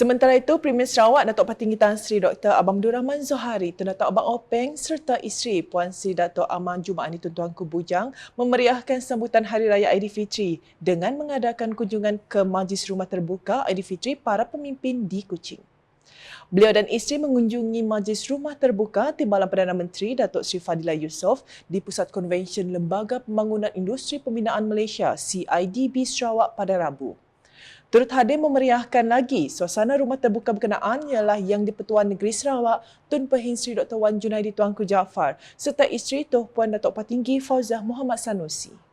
Sementara itu, Premier Sarawak Datuk Patinggi Tan Sri Dr. Abang Abdul Rahman Zohari, Tun Datuk Abang Openg serta isteri Puan Sri Datuk Aman Jumaani Tun Tuanku Bujang memeriahkan sambutan Hari Raya Aidilfitri dengan mengadakan kunjungan ke Majlis Rumah Terbuka Aidilfitri para pemimpin di Kuching. Beliau dan isteri mengunjungi Majlis Rumah Terbuka Timbalan Perdana Menteri Datuk Sri Fadila Yusof di Pusat Konvensyen Lembaga Pembangunan Industri Pembinaan Malaysia CIDB Sarawak pada Rabu. Turut hadir memeriahkan lagi suasana rumah terbuka berkenaan ialah yang di-Pertuan Negeri Sarawak Tun Pehin Sri Dr. Wan Junaidi Tuanku Jaafar serta isteri Tuh Puan Datuk Patinggi Fauzah Muhammad Sanusi.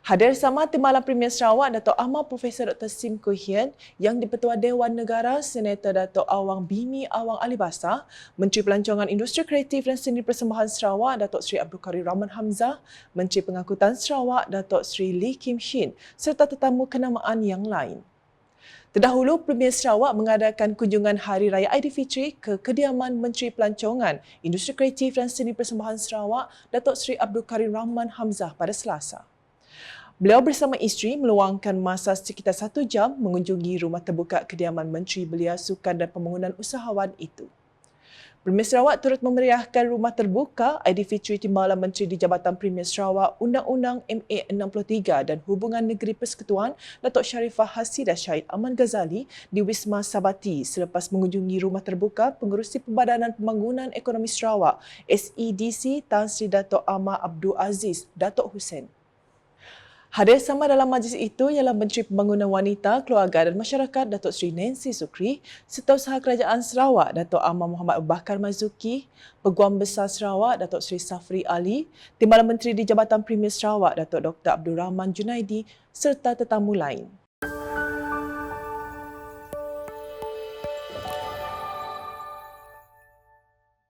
Hadir sama Timbalan Premier Sarawak Datuk Ahmad Profesor Dr. Sim Kuhian yang di-Pertua Dewan Negara Senator Datuk Awang Bimi Awang Alibasa, Menteri Pelancongan Industri Kreatif dan Seni Persembahan Sarawak Datuk Sri Abdul Karim Rahman Hamzah, Menteri Pengangkutan Sarawak Datuk Sri Lee Kim Shin serta tetamu kenamaan yang lain. Terdahulu, Premier Sarawak mengadakan kunjungan Hari Raya Aidilfitri ke kediaman Menteri Pelancongan, Industri Kreatif dan Seni Persembahan Sarawak, Datuk Sri Abdul Karim Rahman Hamzah pada Selasa. Beliau bersama isteri meluangkan masa sekitar satu jam mengunjungi rumah terbuka kediaman Menteri Belia Sukan dan Pembangunan Usahawan itu. Premier Sarawak turut memeriahkan rumah terbuka Aidilfitri Timbalan Menteri di Jabatan Premier Sarawak Undang-Undang MA 63 dan Hubungan Negeri Persekutuan Datuk Sharifah Hasidah Syahid Aman Ghazali di Wisma Sabati selepas mengunjungi rumah terbuka Pengerusi Pembadanan Pembangunan Ekonomi Sarawak SEDC Tan Sri Datuk Ahmad Abdul Aziz Datuk Hussein. Hadir sama dalam majlis itu ialah Menteri Pembangunan Wanita, Keluarga dan Masyarakat Datuk Seri Nancy Sukri, Setiausaha Kerajaan Sarawak Datuk Ahmad Muhammad Bakar Mazuki, Peguam Besar Sarawak Datuk Seri Safri Ali, Timbalan Menteri di Jabatan Premier Sarawak Datuk Dr. Abdul Rahman Junaidi serta tetamu lain.